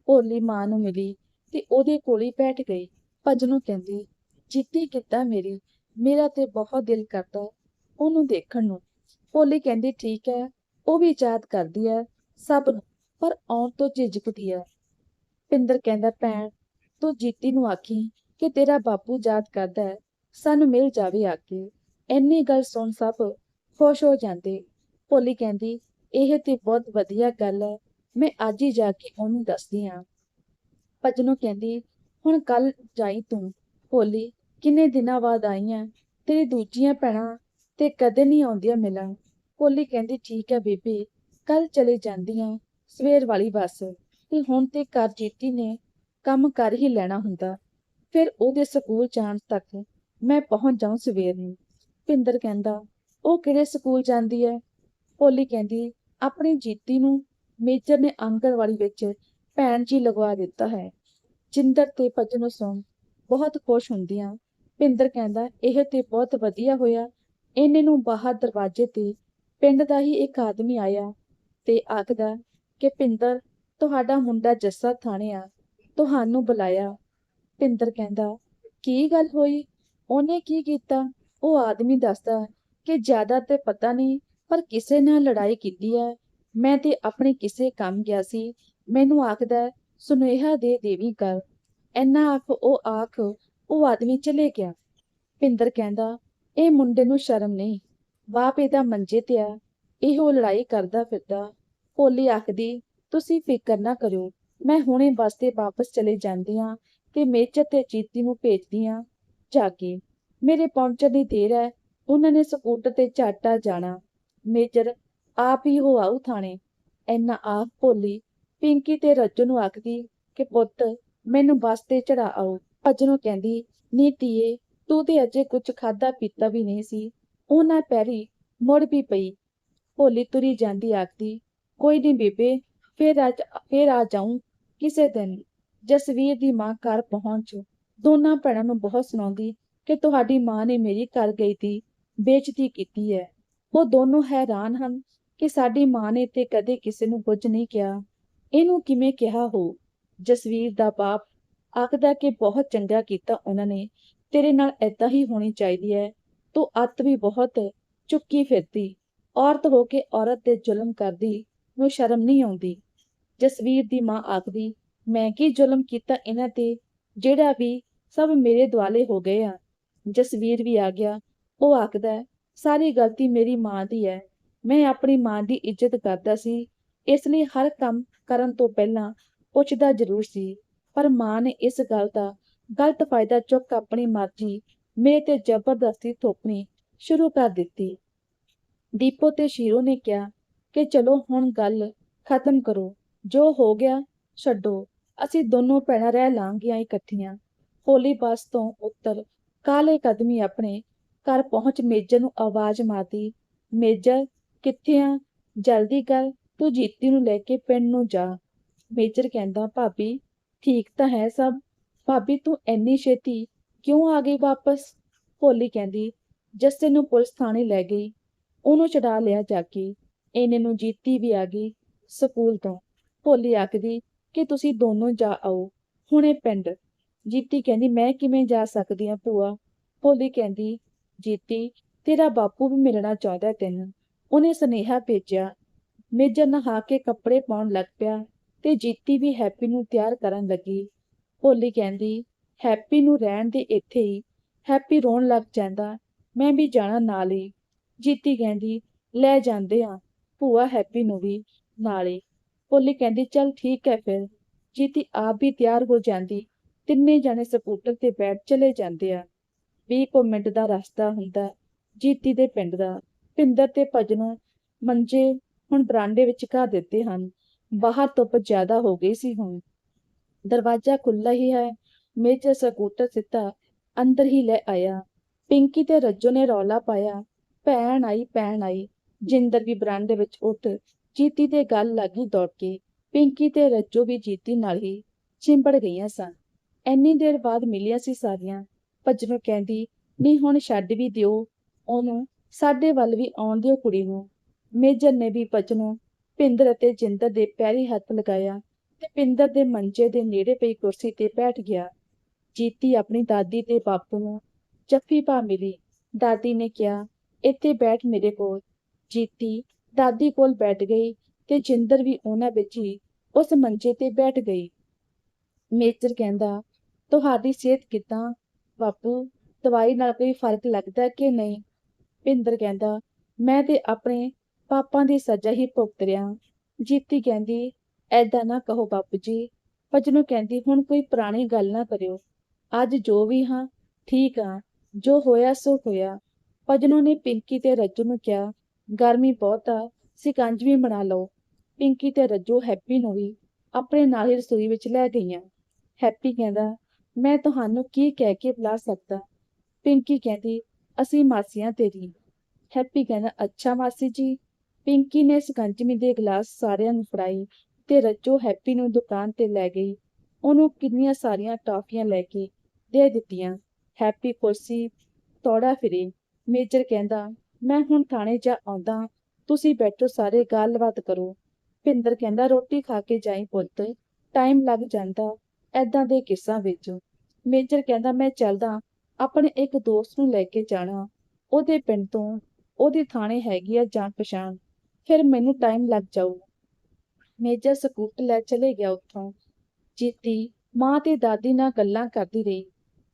ਭੋਲੀ ਮਾਂ ਨੂੰ ਮਿਲੀ ਤੇ ਉਹਦੇ ਕੋਲ ਹੀ ਬੈਠ ਗਈ। ਭਜਨੋਂ ਕਹਿੰਦੀ, ਜਿੱਤੀ ਕਿੱਦਾਂ ਮੇਰੀ? ਮੇਰਾ ਤੇ ਬਹੁਤ ਦਿਲ ਕਰਦਾ ਉਹਨੂੰ ਦੇਖਣ ਨੂੰ। ਭੋਲੀ ਕਹਿੰਦੀ, ਠੀਕ ਹੈ, ਉਹ ਵੀ ਯਾਦ ਕਰਦੀ ਹੈ। ਸਭ ਨੂੰ ਪਰ ਆਉਣ ਤੋਂ ਝਿਜਕਦੀ ਹੈ ਪਿੰਦਰ ਕਹਿੰਦਾ, ਭੈਣ, ਤੂੰ ਜੀਤੀ ਨੂੰ ਆਖੀ ਕਿ ਤੇਰਾ ਬਾਪੂ ਯਾਦ ਕਰਦਾ ਹੈ, ਸਾਨੂੰ ਮਿਲ ਜਾਵੇ ਆ ਕੇ। ਇੰਨੀ ਗੱਲ ਸੁਣ ਸਭ ਖੁਸ਼ ਹੋ ਜਾਂਦੇ। ਭੋਲੀ ਕਹਿੰਦੀ, ਇਹ ਤੇ ਬਹੁਤ ਵਧੀਆ ਗੱਲ ਹੈ, ਮੈਂ ਅੱਜ ਹੀ ਜਾ ਕੇ ਉਹਨੂੰ ਦੱਸਦੀ ਹਾਂ। ਭਜਨੋਂ ਕਹਿੰਦੀ, ਹੁਣ ਕੱਲ ਜਾਈ ਤੂੰ। ਭੋਲੀ, ਕਿੰਨੇ ਦਿਨਾਂ ਬਾਅਦ ਆਈ ਹੈ ਤੇਰੀ ਦੂਜੀਆਂ ਭੈਣਾਂ ਤੇ ਕਦੇ ਨਹੀਂ ਆਉਂਦੀਆਂ ਮਿਲਣ। ਭੋਲੀ ਕਹਿੰਦੀ, ਠੀਕ ਹੈ ਬੀਬੀ ਕੱਲ ਚਲੇ ਜਾਂਦੀਆਂ ਸਵੇਰ ਵਾਲੀ ਬੱਸ ਤੇ ਹੁਣ ਤੇ ਘਰ ਜੀਤੀ ਨੇ ਕੰਮ ਕਰ ਹੀ ਲੈਣਾ ਹੁੰਦਾ। ਫਿਰ ਉਹਦੇ ਸਕੂਲ ਜਾਣ ਤੱਕ ਮੈਂ ਪਹੁੰਚ ਜਾਉਂ ਸਵੇਰ ਨੂੰ। ਪਿੰਦਰ ਕਹਿੰਦਾ, ਉਹ ਕਿਹੜੇ ਸਕੂਲ ਜਾਂਦੀ ਹੈ ਭੋਲੀ ਕਹਿੰਦੀ, ਆਪਣੀ ਜੀਤੀ ਨੂੰ ਮੇਜਰ ਨੇ ਆਂਗਣਵਾੜੀ ਵਿੱਚ ਭੈਣ ਜੀ ਲਗਵਾ ਦਿੱਤਾ ਹੈ। ਜਿੰਦਰ ਤੇ ਭਜਨੋਂ ਸੁਣ ਬਹੁਤ ਖੁਸ਼ ਹੁੰਦੀਆਂ। ਪਿੰਦਰ ਕਹਿੰਦਾ, ਇਹ ਤੇ ਬਹੁਤ ਵਧੀਆ ਹੋਇਆ। ਇਹਨੇ ਨੂੰ ਬਾਹਰ ਦਰਵਾਜ਼ੇ ਤੇ ਪਿੰਡ ਦਾ ਹੀ ਇੱਕ ਆਦਮੀ ਆਇਆ ਤੇ ਆਖਦਾ ਕਿ ਪਿੰਦਰ, ਤੁਹਾਡਾ ਮੁੰਡਾ ਜੱਸਾ ਥਾਣੇ ਆ ਤੁਹਾਨੂੰ ਬੁਲਾਇਆ। ਪਿੰਦਰ ਕਹਿੰਦਾ, ਕੀ ਗੱਲ ਹੋਈ? ਉਹਨੇ ਕੀ ਕੀਤਾ? ਉਹ ਆਦਮੀ ਦੱਸਦਾ ਕਿ ਜ਼ਿਆਦਾ ਤੇ ਪਤਾ ਨਹੀਂ, ਪਰ ਕਿਸੇ ਨਾਲ ਲੜਾਈ ਕੀਤੀ ਹੈ ਮੈਂ ਤੇ ਆਪਣੇ ਕਿਸੇ ਕੰਮ ਗਿਆ ਸੀ। ਮੈਨੂੰ ਆਖਦਾ, ਸੁਨੇਹਾ ਦੇ ਦੇਵੀ ਕਰ ਐਨਾ ਆਖ ਉਹ ਆਖ ਉਹ ਆਦਮੀ ਚਲੇ ਗਿਆ। ਪਿੰਦਰ ਕਹਿੰਦਾ, ਇਹ ਮੁੰਡੇ ਨੂੰ ਸ਼ਰਮ ਨਹੀਂ। ਬਾਪ ਇਹਦਾ ਮੰਜੇ ਤੇ ਆ। ਇਹੋ ਲੜਾਈ ਕਰਦਾ ਫਿਰਦਾ। ਭੋਲੀ ਆਖਦੀ, ਤੁਸੀਂ ਫਿਕਰ ਨਾ ਕਰਿਓ, ਮੈਂ ਹੁਣੇ ਬੱਸ ਤੇ ਵਾਪਸ ਚਲੇ ਜਾਂਦੀ ਹਾਂ ਤੇ ਮੇਜਰ ਤੇ ਚੀਤੀ ਨੂੰ ਭੇਜਦੀ ਹਾਂ। ਜਾ ਕੇ ਮੇਰੇ ਪਹੁੰਚਣ ਦੀ ਦੇਰ ਹੈ, ਉਹਨਾਂ ਨੇ ਸਕੂਟਰ ਤੇ ਝਾਟਾ ਜਾਣਾ। ਮੇਜਰ ਆਪ ਹੀ ਹੋ ਆਉ ਥਾਣੇ। ਐਨਾ ਆਖ ਭੋਲੀ ਪਿੰਕੀ ਤੇ ਰੱਜੂ ਨੂੰ ਆਖਦੀ ਕਿ ਪੁੱਤ, ਮੈਨੂੰ ਬੱਸ ਤੇ ਚੜਾ ਆਓ। ਭਜਨੋਂ ਕਹਿੰਦੀ, ਨੀ ਧੀਏ, ਤੂੰ ਤੇ ਅਜੇ ਕੁਝ ਖਾਦਾ ਪੀਤਾ ਵੀ ਨਹੀਂ ਸੀ। ਉਹਨਾਂ ਪੈਰੀ ਮੁੜ ਵੀ ਪਈ। ਭੋਲੀ ਤੁਰੀ ਜਾਂਦੀ ਆਖਦੀ ਕੋਈ ਨਹੀਂ ਬੇਬੇ, ਫੇਰ ਅੱਜ, ਫੇਰ ਆ ਜਾਊਂ ਕਿਸੇ ਦਿਨ। ਜਸਵੀਰ ਦੀ ਮਾਂ ਘਰ ਪਹੁੰਚ ਦੋਨਾਂ ਭੈਣਾਂ ਨੂੰ ਬਹੁਤ ਸੁਣਾਉਂਦੀ ਕਿ ਤੁਹਾਡੀ ਮਾਂ ਨੇ ਮੇਰੀ ਘਰ ਗਈ ਦੀ ਬੇਇੱਜ਼ਤੀ ਕੀਤੀ ਹੈ। ਉਹ ਦੋਨੋਂ ਹੈਰਾਨ ਹਨ ਕਿ ਸਾਡੀ ਮਾਂ ਨੇ ਤੇ ਕਦੇ ਕਿਸੇ ਨੂੰ ਕੁਝ ਨਹੀਂ ਕਿਹਾ। ਇਹਨੂੰ ਕਿਵੇਂ ਕਿਹਾ ਹੋ? ਜਸਵੀਰ ਦਾ ਬਾਪ ਆਖਦਾ ਕਿ ਬਹੁਤ ਚੰਗਾ ਕੀਤਾ ਉਹਨਾਂ ਨੇ। ਤੇਰੇ ਨਾਲ ਏਦਾਂ ਹੀ ਹੋਣੀ ਚਾਹੀਦੀ ਹੈ। ਤੂੰ ਅੱਤ ਵੀ ਬਹੁਤ ਚੁੱਕੀ ਫਿਰਦੀ। ਔਰਤ ਹੋ ਕੇ ਔਰਤ ਤੇ ਜ਼ੁਲਮ ਕਰਦੀ। ਨੂੰ ਸ਼ਰਮ ਨਹੀਂ ਆਉਂਦੀ। ਜਸਵੀਰ ਦੀ ਮਾਂ ਆਖਦੀ, ਮੈਂ ਕੀ ਜ਼ੁਲਮ ਕੀਤਾ ਇਹਨਾਂ ਤੇ, ਜਿਹੜਾ ਵੀ ਸਭ ਮੇਰੇ ਦੁਆਲੇ ਹੋ ਗਏ ਆ? ਜਸਵੀਰ ਵੀ ਆ ਗਿਆ। ਉਹ ਆਖਦਾ, ਸਾਰੀ ਗਲਤੀ ਮੇਰੀ ਮਾਂ ਦੀ ਹੈ ਮੈਂ ਆਪਣੀ ਮਾਂ ਦੀ ਇੱਜ਼ਤ ਕਰਦਾ ਸੀ। ਇਸ ਲਈ ਹਰ ਕੰਮ ਕਰਨ ਤੋਂ ਪਹਿਲਾਂ ਪੁੱਛਦਾ ਜ਼ਰੂਰ ਸੀ, ਪਰ ਮਾਂ ਨੇ ਇਸ ਗੱਲ ਦਾ ਗਲਤ ਫਾਇਦਾ ਚੁੱਕ ਆਪਣੀ ਮਰਜ਼ੀ ਮੇਰੇ ਤੇ ਜ਼ਬਰਦਸਤੀ ਥੋਪਣੀ ਸ਼ੁਰੂ ਕਰ ਦਿੱਤੀ। ਦੀਪੋ ਤੇ ਸ਼ੀਰੋ ਨੇ ਕਿਹਾ ਕਿ ਚਲੋ ਹੁਣ ਗੱਲ ਖਤਮ ਕਰੋ। ਜੋ ਹੋ ਗਿਆ, ਛੱਡੋ। ਅਸੀਂ ਦੋਨੋਂ ਭੈਣਾਂ ਰਹਿ ਲਾਂਗੀਆਂ ਇਕੱਠੀਆਂ। ਹੋਲੀ ਬੱਸ ਤੋਂ ਉੱਤਰ ਕਾਲੇ ਕਦਮੀ ਆਪਣੇ ਘਰ ਪਹੁੰਚ ਮੇਜਰ ਨੂੰ ਆਵਾਜ਼ ਮਾਰਦੀ, ਮੇਜਰ, ਕਿੱਥੇ ਆ? ਜਲਦੀ ਕਰ, ਤੂੰ ਜੀਤੀ ਨੂੰ ਲੈ ਕੇ ਪਿੰਡ ਨੂੰ ਜਾ। ਮੇਜਰ ਕਹਿੰਦਾ, ਭਾਬੀ, ਠੀਕ ਤਾਂ ਹੈ ਸਭ। ਭਾਬੀ, ਤੂੰ ਐਨੀ ਛੇਤੀ ਕਿਉਂ ਆ ਗਈ ਵਾਪਸ? ਹੋਲੀ ਕਹਿੰਦੀ, ਜੱਸੇ ਨੂੰ ਪੁਲਿਸ ਥਾਣੇ ਲੈ ਗਈ। ਉਹਨੂੰ ਛਡਾ ਲਿਆ ਜਾ ਕੇ ਇਹਨੇ ਨੂੰ ਜੀਤੀ ਵੀ ਆ ਗਈ ਸਕੂਲ ਤੋਂ। ਭੋਲੀ ਆਖਦੀ, ਕਿ ਤੁਸੀਂ ਦੋਨੋਂ ਜਾ ਆਓ। ਹੁਣੇ ਪਿੰਡ। ਜੀਤੀ ਕਹਿੰਦੀ, ਮੈਂ ਕਿਵੇਂ ਜਾ ਸਕਦੀ ਆ ਭੂਆ? ਭੋਲੀ ਕਹਿੰਦੀ, ਜੀਤੀ, ਤੇਰਾ ਬਾਪੂ ਵੀ ਮਿਲਣਾ ਚਾਹੁੰਦਾ ਤੈਨੂੰ। ਉਹਨੇ ਸੁਨੇਹਾ ਭੇਜਿਆ। ਮੇਜਰ ਨਹਾ ਕੇ ਕੱਪੜੇ ਪਾਉਣ ਲੱਗ ਪਿਆ ਤੇ ਜੀਤੀ ਵੀ ਹੈਪੀ ਨੂੰ ਤਿਆਰ ਕਰਨ ਲੱਗੀ। ਭੋਲੀ ਕਹਿੰਦੀ, ਹੈਪੀ ਨੂੰ ਰਹਿਣ ਦੇ ਇੱਥੇ ਹੀ। ਹੈਪੀ ਰੋਣ ਲੱਗ ਜਾਂਦਾ। ਮੈਂ ਵੀ ਜਾਣਾ ਨਾਲ ਹੀ। ਜੀਤੀ ਕਹਿੰਦੀ, ਲੈ ਜਾਂਦੇ ਆ। ਭੂਆ ਹੈਪੀ ਨੂੰ ਵੀ ਨਾਲੇ। ਭੋਲੀ ਕਹਿੰਦੀ, ਚੱਲ ਠੀਕ ਹੈ ਫਿਰ। ਜੀਤੀ ਆਪ ਵੀ ਤਿਆਰ ਹੋ ਜਾਂਦੀ। ਤਿੰਨੇ ਜਣੇ ਸਕੂਟਰ ਤੇ ਬੈਠ ਚਲੇ ਜਾਂਦੇ ਆ। 20 ਮਿੰਟ ਦਾ ਰਸਤਾ ਹੁੰਦਾ ਜੀਤੀ ਦੇ ਪਿੰਡ ਦਾ। ਪਿੰਦਰ ਤੇ ਭਜਨੋਂ ਮੰਜੇ ਹੁਣ ਬਰਾਂਡੇ ਵਿੱਚ ਘਾ ਦਿੱਤੇ ਹਨ। ਬਾਹਰ ਧੁੱਪ ਜ਼ਿਆਦਾ ਹੋ ਗਈ ਸੀ ਹੁਣ। ਦਰਵਾਜ਼ਾ ਖੁੱਲਾ ਹੀ ਹੈ। ਮੇਜਰ ਸਕੂਟਰ ਸਿੱਧਾ ਅੰਦਰ ਹੀ ਲੈ ਆਇਆ। ਪਿੰਕੀ ਤੇ ਰੱਜੋ ਨੇ ਰੌਲਾ ਪਾਇਆ, ਭੈਣ ਆਈ ਭੈਣ ਆਈ। ਜਿੰਦਰ ਵੀ ਬਰਾਂਡੇ ਵਿੱਚ ਉੱਠ ਜੀਤੀ ਦੇ ਗੱਲ ਲੱਗੀ ਦੌੜ ਕੇ ਪਿੰਕੀ ਤੇ ਰੱਜੋ ਵੀ ਜੀਤੀ ਨਾਲ ਹੀ ਚਿੰਬੜ ਗਈਆਂ ਸਨ ਐਨੀ ਦੇਰ ਬਾਅਦ ਮਿਲੀਆਂ ਸੀ ਸਾਰੀਆਂ ਭੱਜਣੋਂ ਕਹਿੰਦੀ ਨਹੀਂ ਹੁਣ ਛੱਡ ਵੀ ਦਿਓ। ਉਹਨੂੰ ਸਾਡੇ ਵੱਲ ਵੀ ਆਉਣ ਦਿਓ ਕੁੜੀ ਨੂੰ। ਮੇਜਰ ਨੇ ਵੀ ਭੱਜਣੋਂ ਪਿੰਦਰ ਅਤੇ ਜਿੰਦਰ ਦੇ ਪੈਰੀ ਹੱਥ ਲਗਾਇਆ ਤੇ ਪਿੰਦਰ ਦੇ ਮੰਜੇ ਦੇ ਨੇੜੇ ਪਈ ਕੁਰਸੀ ਤੇ ਬੈਠ ਗਿਆ। ਜੀਤੀ ਆਪਣੀ ਦਾਦੀ ਤੇ ਬਾਪੂ ਨੂੰ ਜੱਫੀ ਪਾ ਮਿਲੀ। ਦਾਦੀ ਨੇ ਕਿਹਾ, ਇੱਥੇ ਬੈਠ ਮੇਰੇ ਕੋਲ। ਜੀਤੀ ਦਾਦੀ ਕੋਲ ਬੈਠ ਗਈ ਤੇ ਜਿੰਦਰ ਵੀ ਉਹਨਾਂ ਵਿੱਚ ਹੀ ਉਸ ਮੰਜੇ ਤੇ ਬੈਠ ਗਈ। ਮੇਜਰ ਕਹਿੰਦਾ, ਤੁਹਾਡੀ ਸਿਹਤ ਕਿਦਾਂ? ਬਾਪੂ, ਦਵਾਈ ਨਾਲ ਕੋਈ ਫ਼ਰਕ ਲੱਗਦਾ ਕਿ ਨਹੀਂ? ਭਿੰਦਰ ਕਹਿੰਦਾ, ਮੈਂ ਤੇ ਆਪਣੇ ਪਾਪਾਂ ਦੀ ਸਜ਼ਾ ਹੀ ਭੁਗਤ ਰਿਹਾ। ਜੀਤੀ ਕਹਿੰਦੀ ਐਦਾਂ ਨਾ ਕਹੋ ਬਾਪੂ ਜੀ। ਭਜਨੋਂ ਕਹਿੰਦੀ, ਹੁਣ ਕੋਈ ਪੁਰਾਣੀ ਗੱਲ ਨਾ ਕਰਿਓ। ਅੱਜ ਜੋ ਵੀ ਹਾਂ, ਠੀਕ ਆ। ਜੋ ਹੋਇਆ ਸੋ ਹੋਇਆ। ਭਜਨੋਂ ਨੇ ਪਿੰਕੀ ਤੇ ਰੱਜੂ ਨੂੰ ਕਿਹਾ ਗਰਮੀ ਬਹੁਤ ਆ ਸਿਕੰਜਵੀ ਬਣਾ ਲਓ। ਪਿੰਕੀ ਤੇ ਰੱਜੂ ਹੈਪੀ ਨੂੰ ਵੀ, ਆਪਣੇ ਨਾਲ ਹੀ ਰਸੋਈ ਵਿੱਚ ਲੈ ਗਈਆਂ। ਹੈਪੀ ਕਹਿੰਦਾ, ਮੈਂ ਤੁਹਾਨੂੰ ਕੀ ਕਹਿ ਕੇ ਬੁਲਾ ਸਕਦਾ? ਪਿੰਕੀ ਕਹਿੰਦੀ, ਅਸੀਂ ਮਾਸੀਆਂ ਤੇਰੀ ਹੈਪੀ ਕਹਿੰਦਾ, ਅੱਛਾ ਮਾਸੀ ਜੀ। ਪਿੰਕੀ ਨੇ ਸਕੰਜਮੀ ਦੇ ਗਲਾਸ ਸਾਰਿਆਂ ਨੂੰ ਫੜਾਈ ਤੇ ਰੱਜੋ ਹੈਪੀ ਨੂੰ ਦੁਕਾਨ ਤੇ ਲੈ ਗਈ। ਉਹਨੂੰ ਕਿੰਨੀਆਂ ਸਾਰੀਆਂ ਟਾਫੀਆਂ ਲੈ ਕੇ ਦੇ ਦਿੱਤੀਆਂ। ਹੈਪੀ ਕੁਰਸੀ ਤੋੜਾ ਫਿਰੇ। ਮੇਜਰ ਕਹਿੰਦਾ ਮੈਂ ਹੁਣ ਥਾਣੇ ਜਾ ਆਉਂਦਾ, ਤੁਸੀਂ ਬੈਠੋ, ਸਾਰੇ ਗੱਲਬਾਤ ਕਰੋ। ਭਿੰਦਰ ਕਹਿੰਦਾ, ਰੋਟੀ ਖਾ ਕੇ ਜਾਈ ਪੁੱਤ, ਟਾਈਮ ਲੱਗ ਜਾਂਦਾ ਐਦਾਂ ਦੇ ਕਿੱਸਾਂ ਵਿੱਚ। ਮੇਜਰ ਕਹਿੰਦਾ, ਮੈਂ ਚੱਲਦਾ, ਆਪਣੇ ਇੱਕ ਦੋਸਤ ਨੂੰ ਲੈ ਕੇ ਜਾਣਾ। ਉਹਦੇ ਪਿੰਡ ਤੋਂ ਉਹਦੇ ਥਾਣੇ ਹੈਗੀ ਆ ਜਾਣ ਪਛਾਣ, ਫਿਰ ਮੈਨੂੰ ਟਾਈਮ ਲੱਗ ਜਾਊ। ਮੇਜਰ ਸਕੂਟਰ ਲੈ ਚਲੇ ਗਿਆ ਉੱਥੋਂ। ਜੀਤੀ ਮਾਂ ਤੇ ਦਾਦੀ ਨਾਲ ਗੱਲਾਂ ਕਰਦੀ ਰਹੀ।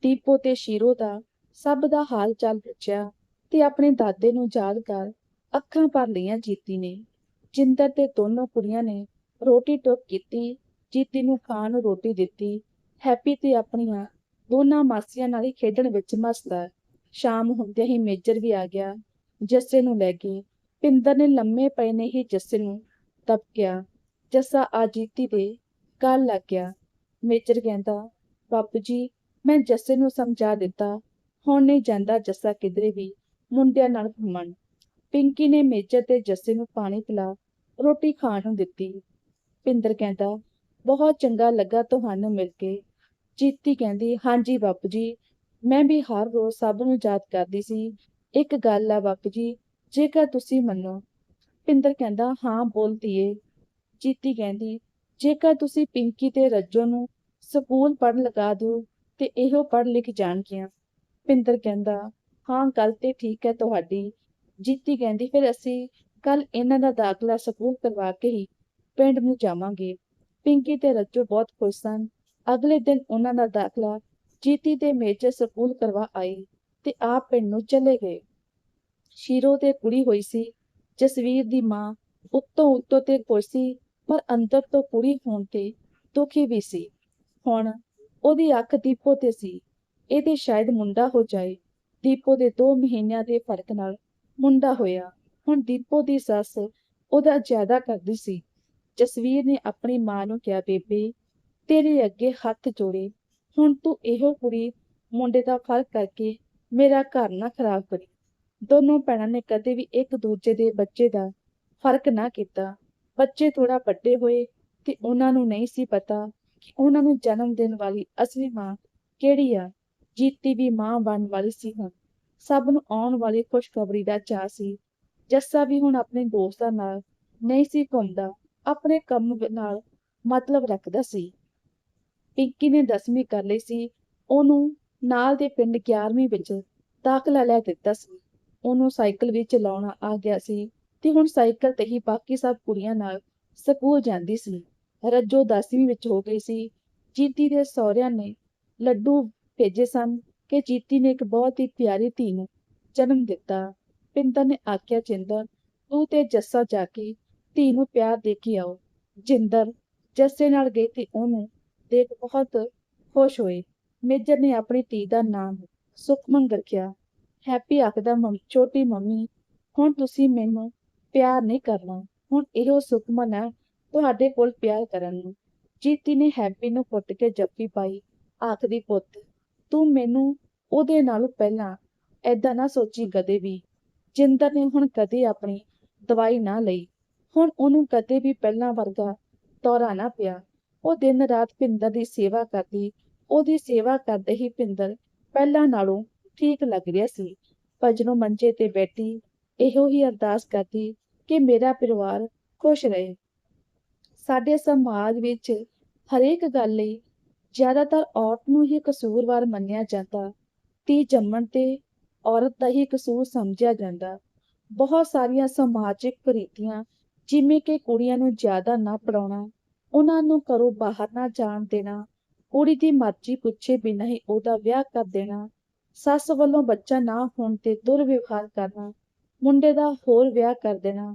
ਦੀਪੋ ਤੇ ਸ਼ੀਰੋ ਦਾ ਸਭ ਦਾ ਹਾਲ ਚਾਲ ਪੁੱਛਿਆ। ਤੇ ਆਪਣੇ ਦਾਦੇ ਨੂੰ ਯਾਦ ਕਰ ਅੱਖਾਂ ਭਰ ਲਈਆਂ ਜੀਤੀ ਨੇ। ਜਿੰਦਰ ਤੇ ਦੋਨੋਂ ਕੁੜੀਆਂ ਨੇ ਰੋਟੀ ਟੋਕ ਕੀਤੀ, ਜੀਤੀ ਨੂੰ ਖਾਣ ਨੂੰ ਰੋਟੀ ਦਿੱਤੀ। ਹੈਪੀ ਤੇ ਆਪਣੀਆਂ ਦੋਨਾਂ ਮਾਸੀਆਂ ਨਾਲ ਹੀ ਖੇਡਣ ਵਿੱਚ ਮਸਤ ਹੈ। ਸ਼ਾਮ ਹੁੰਦਿਆਂ ਹੀ ਮੇਜਰ ਵੀ ਆ ਗਿਆ। ਜੱਸੇ ਨੂੰ ਲੈ ਗਈ ਪਿੰਦਰ ਨੇ ਲੰਮੇ ਪਏ ਨੇ ਹੀ ਜੱਸੇ ਨੂੰ ਤਪਕਿਆ। ਜੱਸਾ ਆ ਜੀਤੀ ਦੇ ਗੱਲ ਲੱਗ ਗਿਆ। ਮੇਜਰ ਕਹਿੰਦਾ, ਬਾਪੂ ਜੀ, ਮੈਂ ਜੱਸੇ ਨੂੰ ਸਮਝਾ ਦਿੱਤਾ। ਹੁਣ ਨਹੀਂ ਜਾਂਦਾ ਜੱਸਾ ਕਿਧਰੇ ਵੀ। ਮੁੰਡਿਆਂ ਨਾਲ ਘੁੰਮਣ। ਪਿੰਕੀ ਨੇ ਮੇਜਰ ਤੇ ਜੱਸੇ ਨੂੰ ਪਾਣੀ ਪਿਲਾ ਰੋਟੀ ਖਾਣ ਨੂੰ ਦਿੱਤੀ। ਪਿੰਦਰ ਕਹਿੰਦਾ, ਬਹੁਤ ਚੰਗਾ ਲੱਗਾ ਤੁਹਾਨੂੰ ਮਿਲ ਕੇ। ਜੀਤੀ ਕਹਿੰਦੀ, ਹਾਂਜੀ ਬਾਪੂ ਜੀ ਮੈਂ ਵੀ ਹਰ ਰੋਜ਼ ਸਭ ਨੂੰ ਯਾਦ ਕਰਦੀ ਸੀ। ਇੱਕ ਗੱਲ ਆ ਬਾਪੂ ਜੀ ਜੇਕਰ ਤੁਸੀਂ ਮੰਨੋ। ਪਿੰਦਰ ਕਹਿੰਦਾ, ਹਾਂ ਬੋਲਦੀ ਏ ਜੀਤੀ ਕਹਿੰਦੀ, ਜੇਕਰ ਤੁਸੀਂ ਪਿੰਕੀ ਤੇ ਰੱਜੋ ਨੂੰ ਸਕੂਲ ਪੜ੍ਹਨ ਲਗਾ ਦਿਓ ਤੇ ਇਹੋ ਪੜ੍ਹ ਲਿਖ ਜਾਣਗੀਆਂ। ਪਿੰਦਰ ਕਹਿੰਦਾ ਹਾਂ, ਗੱਲ ਤੇ ਠੀਕ ਹੈ ਤੁਹਾਡੀ। ਜੀਤੀ ਕਹਿੰਦੀ, ਫਿਰ ਅਸੀਂ ਕੱਲ ਇਹਨਾਂ ਦਾ ਦਾਖਲਾ ਸਕੂਲ ਕਰਵਾ ਕੇ ਹੀ ਪਿੰਡ ਨੂੰ ਜਾਵਾਂਗੇ। ਪਿੰਕੀ ਤੇ ਰੱਜੋ ਬਹੁਤ ਖੁਸ਼ ਸਨ। ਅਗਲੇ ਦਿਨ ਉਹਨਾਂ ਦਾ ਦਾਖਲਾ ਜੀਤੀ ਤੇ ਮੇਜਰ ਸਕੂਲ ਕਰਵਾ ਆਈ ਤੇ ਆਪ ਪਿੰਡ ਨੂੰ ਚਲੇ ਗਏ। ਸ਼ੀਰੋ ਤੇ ਕੁੜੀ ਹੋਈ ਸੀ। ਜਸਵੀਰ ਦੀ ਮਾਂ ਉੱਤੋਂ ਉੱਤੋਂ ਤੇ ਖੁਸ਼ ਸੀ, ਪਰ ਅੰਦਰ ਤੋਂ ਕੁੜੀ ਹੋਣ ਤੇ ਦੁਖੀ ਵੀ ਸੀ। ਹੁਣ ਉਹਦੀ ਅੱਖ ਦੀਪੋ ਤੇ ਸੀ। ਇਹਦੇ ਸ਼ਾਇਦ ਮੁੰਡਾ ਹੋ ਜਾਏ। ਦੀਪੋ ਦੇ 2 ਮਹੀਨਿਆਂ ਦੇ ਫ਼ਰਕ ਨਾਲ ਮੁੰਡਾ ਹੋਇਆ। ਹੁਣ ਦੀਪੋ ਦੀ ਸੱਸ ਉਹਦਾ ਜ਼ਿਆਦਾ ਕਰਦੀ ਸੀ। ਜਸਵੀਰ ਨੇ ਆਪਣੀ ਮਾਂ ਨੂੰ ਕਿਹਾ, ਬੇਬੇ, ਤੇਰੇ ਅੱਗੇ ਹੱਥ ਜੋੜੇ। ਹੁਣ ਤੂੰ ਇਹੋ ਕੁੜੀ, ਮੁੰਡੇ ਦਾ ਫ਼ਰਕ ਕਰਕੇ ਮੇਰਾ ਘਰ ਨਾ ਖਰਾਬ ਕਰੀ। ਦੋਨੋਂ ਭੈਣਾਂ ਨੇ ਕਦੇ ਵੀ ਇੱਕ ਦੂਜੇ ਦੇ ਬੱਚੇ ਦਾ ਫ਼ਰਕ ਨਾ ਕੀਤਾ। ਬੱਚੇ ਥੋੜਾ ਵੱਡੇ ਹੋਏ ਤੇ ਉਹਨਾਂ ਨੂੰ ਨਹੀਂ ਸੀ ਪਤਾ ਕਿ ਉਹਨਾਂ ਨੂੰ ਜਨਮ ਦੇਣ ਵਾਲੀ ਅਸਲੀ ਮਾਂ ਕਿਹੜੀ ਆ। ਜੀਤੀ ਵੀ ਮਾਂ ਬਣਨ ਵਾਲੀ ਸੀ ਹੁਣ। ਸਭ ਨੂੰ ਆਉਣ ਵਾਲੀ ਖੁਸ਼ਖਬਰੀ ਦਾ ਚਾਅ ਸੀ। ਜੱਸਾ ਵੀ ਹੁਣ ਆਪਣੇ ਦੋਸਤਾਂ ਨਾਲ ਨਹੀਂ ਸੀ ਘੁੰਮਦਾ, ਆਪਣੇ ਕੰਮ ਨਾਲ ਮਤਲਬ ਰੱਖਦਾ ਸੀ। ਪਿੰਕੀ ਨੇ 10ਵੀਂ ਕਰ ਲਈ ਸੀ। ਉਹਨੂੰ ਨਾਲ ਦੇ ਪਿੰਡ 11ਵੀਂ ਵਿੱਚ ਦਾਖਲਾ ਲੈ ਦਿੱਤਾ ਸੀ। ਉਹਨੂੰ ਸਾਈਕਲ ਵੀ ਚਲਾਉਣਾ ਆ ਗਿਆ ਸੀ ਤੇ ਹੁਣ ਸਾਈਕਲ ਤੇ ਹੀ ਬਾਕੀ ਸਭ ਕੁੜੀਆਂ ਨਾਲ ਸਕੂਲ ਜਾਂਦੀ ਸੀ। ਰੱਜੋ 10ਵੀਂ ਵਿੱਚ ਹੋ ਗਈ ਸੀ। ਜੀਤੀ ਦੇ ਸਹੁਰਿਆਂ ਨੇ ਲੱਡੂ ਭੇਜੇ ਸਨ ਕਿ ਜੀਤੀ ਨੇ ਇੱਕ ਬਹੁਤ ਹੀ ਪਿਆਰੀ ਧੀ ਨੂੰ ਜਨਮ ਦਿੱਤਾ। ਪਿੰਦਰ ਨੇ ਆਖਿਆ, ਜਿੰਦਰ, ਤੂੰ ਤੇ ਜੱਸਾ ਜਾ ਕੇ ਧੀ ਨੂੰ ਪਿਆਰ ਦੇ ਕੇ ਆਓ। ਜਿੰਦਰ ਜੱਸੇ ਨਾਲ ਗਈ ਤੇ ਉਹਨੂੰ ਦੇਖ ਬਹੁਤ ਖੁਸ਼ ਹੋਏ। ਮੇਜਰ ਨੇ ਆਪਣੀ ਧੀ ਦਾ ਨਾਮ ਸੁਖਮਨ ਰੱਖਿਆ। ਹੈਪੀ ਆਖਦਾ ਛੋਟੀ ਮੰਮੀ, ਹੁਣ ਤੁਸੀਂ ਮੈਨੂੰ ਪਿਆਰ ਨਹੀਂ ਕਰਨਾ। ਹੁਣ ਇਹੋ ਸੁਖਮਨ ਹੈ ਤੁਹਾਡੇ ਕੋਲ ਪਿਆਰ ਕਰਨ ਨੂੰ। ਜੀਤੀ ਨੇ ਹੈਪੀ ਨੂੰ ਪੁੱਟ ਕੇ ਜੱਫੀ ਪਾਈ, ਆਖਦੀ, ਪੁੱਤ ਤੂੰ ਮੈਨੂੰ ਉਹਦੇ ਨਾਲੋਂ ਪਹਿਲਾਂ ਐਦਾਂ ਨਾ ਸੋਚੀ ਕਦੇ ਵੀ। ਜਿੰਦਰ ਨੇ ਹੁਣ ਕਦੇ ਆਪਣੀ ਦਵਾਈ ਨਾ ਲਈ। ਹੁਣ ਉਹਨੂੰ ਕਦੇ ਵੀ ਪਹਿਲਾਂ ਵਰਗਾ ਦੌਰਾ ਨਾ ਪਿਆ। ਉਹ ਦਿਨ ਰਾਤ ਪਿੰਦਰ ਦੀ ਸੇਵਾ ਕਰਦੀ, ਉਹਦੀ ਸੇਵਾ ਕਰਦੇ ਹੀ ਪਿੰਦਰ ਪਹਿਲਾਂ ਨਾਲੋਂ ਠੀਕ ਲੱਗ ਰਿਹਾ ਸੀ। ਭਜਨੋਂ ਮੰਜੇ ਤੇ ਬੈਠੀ, ਇਹੋ ਹੀ ਅਰਦਾਸ ਕਰਦੀ ਕਿ ਮੇਰਾ ਪਰਿਵਾਰ ਖੁਸ਼ ਰਹੇ। ਸਾਡੇ ਸਮਾਜ ਵਿੱਚ ਹਰੇਕ ਗੱਲ ਲਈ ਜ਼ਿਆਦਾਤਰ ਔਰਤ ਨੂੰ ਹੀ ਕਸੂਰਵਾਰ ਮੰਨਿਆ ਜਾਂਦਾ ਤੀ ਜੰਮਣ ਤੇ ਔਰਤ ਦਾ ਹੀ ਕਸੂਰ ਸਮਝਿਆ ਜਾਂਦਾ। ਬਹੁਤ ਸਾਰੀਆਂ ਸਮਾਜਿਕ ਕੁਰੀਤੀਆਂ ਜਿਵੇਂ ਕਿ ਕੁੜੀਆਂ ਨੂੰ ਜ਼ਿਆਦਾ ਨਾ ਪੜਾਉਣਾ ਉਹਨਾਂ ਨੂੰ ਘਰੋਂ ਬਾਹਰ ਨਾ ਜਾਣ ਦੇਣਾ, ਕੁੜੀ ਦੀ ਮਰਜ਼ੀ ਪੁੱਛੇ ਬਿਨਾਂ ਹੀ ਉਹਦਾ ਵਿਆਹ ਕਰ ਦੇਣਾ, ਸੱਸ ਵੱਲੋਂ ਬੱਚਾ ਨਾ ਹੋਣ ਤੇ ਦੁਰਵਿਵਹਾਰ ਕਰਨਾ, ਮੁੰਡੇ ਦਾ ਹੋਰ ਵਿਆਹ ਕਰ ਦੇਣਾ,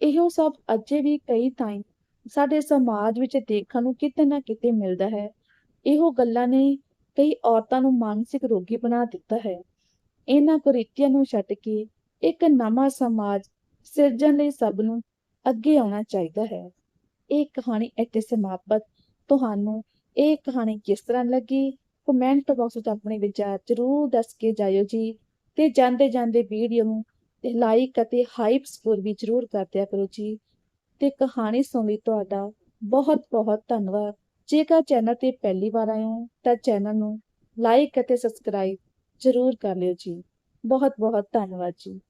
ਇਹੋ ਸਭ ਅਜੇ ਵੀ ਕਈ ਥਾਈਂ ਸਾਡੇ ਸਮਾਜ ਵਿੱਚ ਦੇਖਣ ਨੂੰ ਕਿਤੇ ਨਾ ਕਿਤੇ ਮਿਲਦਾ ਹੈ। ਇਹੋ ਗੱਲਾਂ ਨੇ ਕਈ ਔਰਤਾਂ ਨੂੰ ਮਾਨਸਿਕ ਰੋਗੀ ਬਣਾ ਦਿੱਤਾ ਹੈ। ਇਹਨਾਂ ਕੁਰੀਤੀਆਂ ਨੂੰ ਛੱਡ ਕੇ ਇੱਕ ਨਵਾਂ ਸਮਾਜ ਸਿਰਜਣ ਲਈ ਸਭ ਨੂੰ ਅੱਗੇ ਆਉਣਾ ਚਾਹੀਦਾ ਹੈ। ਇਹ ਕਹਾਣੀ ਇੱਥੇ ਸਮਾਪਤ। ਤੁਹਾਨੂੰ ਇਹ ਕਹਾਣੀ ਕਿਸ ਤਰ੍ਹਾਂ ਲੱਗੀ? ਕਮੈਂਟ ਬਾਕਸ ਵਿੱਚ ਆਪਣੇ ਵਿਚਾਰ ਜ਼ਰੂਰ ਦੱਸ ਕੇ ਜਾਇਓ ਜੀ ਤੇ ਜਾਂਦੇ ਜਾਂਦੇ ਵੀਡੀਓ ਨੂੰ ਤੇ ਲਾਈਕ ਅਤੇ ਹਾਈਪ ਸਕੋਰ ਵੀ ਜ਼ਰੂਰ ਕਰ ਦਿਆ ਕਰੋ ਜੀ। ਤੇ ਕਹਾਣੀ ਸੁਣ ਲਈ ਤੁਹਾਡਾ ਬਹੁਤ ਬਹੁਤ ਧੰਨਵਾਦ। ਜੇਕਰ ਚੈਨਲ ਤੇ ਪਹਿਲੀ ਵਾਰ ਆਏ ਹੋ, ਤਾਂ ਚੈਨਲ ਨੂੰ ਲਾਈਕ ਅਤੇ ਸਬਸਕ੍ਰਾਈਬ ਜ਼ਰੂਰ ਕਰ ਲਿਓ ਜੀ। ਬਹੁਤ ਬਹੁਤ ਧੰਨਵਾਦ ਜੀ।